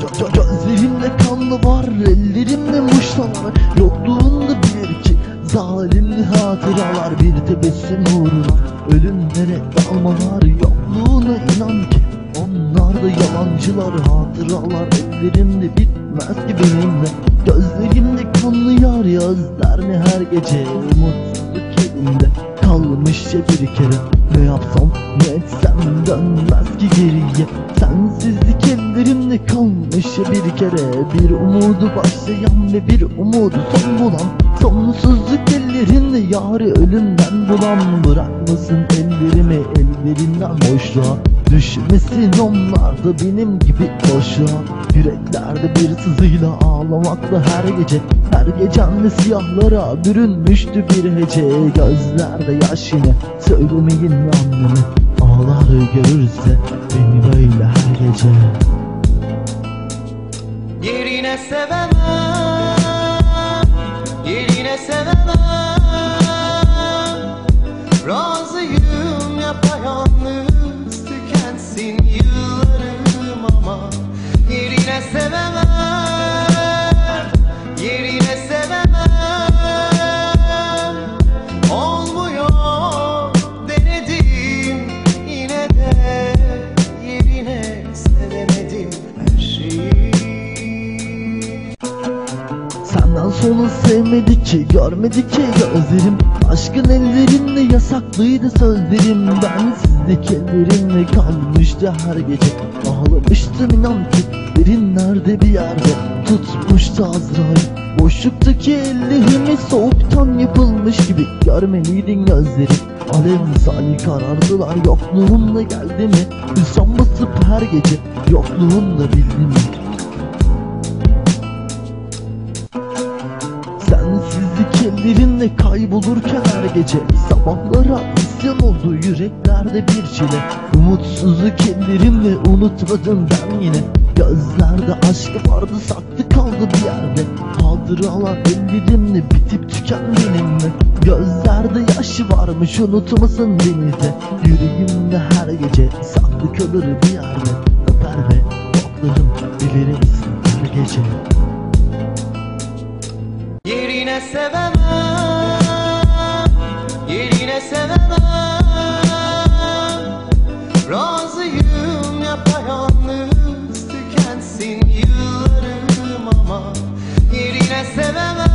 Gö- gö- Gözlerimde kanlı var ellerimde muştalar Yokluğunda bilir ki zalimli hatıralar Bir tebessüm uğruna. Ölümlere dalmalar Yokluğuna inan ki onlar da yalancılar. Hatıralar ellerimde bitmez ki benimle. Gözlerimde kanlı yar yazlar ne her gece Umutsuzluk elimde ya bir kere Ne yapsam ne etsem dönmez ki geriye. Sensizlik ellerimde kalmış ya bir kere. Bir umudu başlayan ve bir umudu son bulan. Sonsuzluk ellerinde yarı ölümden bulan. Bırakmasın ellerimi ellerinden boşluğa Düşmesin onlar da benim gibi boşluğa Yüreklerde bir sızıyla ağlamakla her gece Her gecemde siyahlara bürünmüştü bir hece. Gözlerde yaş yine söylemeyin anneme Ağlar görürse beni böyle her gece. Yerine sevemem Yerine sevemem Yerine sevemem. Olmuyor denedim Yine de yerine sevemedim her şeyi. Senden sonra sevmedik ki görmedik ki gözlerim Aşkın ellerinde yasaklıydı sözlerim. Ben ellerimle kalmıştı her gece? Ağlamıştım inan ki derinlerde bir yerde? Tutmuştu Azrail Boşluktaki ellerimi soğuktan yapılmış gibi. Görmeliydin gözlerim Alev misali karardılar. Yokluğumda geldi mi? Hüsran basıp her gece yokluğumda bildim. mi Kendinle kaybolurken her gece Sabahlara isyan oldu yüreklerde bir çile. Umutsuzluk ellerimle unutmadım ben yine. Gözlerde aşkı vardı saklı kaldı bir yerde. Hatıralar ellerimle bitip tüken benimle Gözlerde yaşı varmış unutmasın beni de. Yüreğimde her gece saklı kalır bir yerde. Öper ve koklarım bilirim her gece. Yerine seven razıyım yapayalnız Tükensin yıllarım ama Yerine sevemem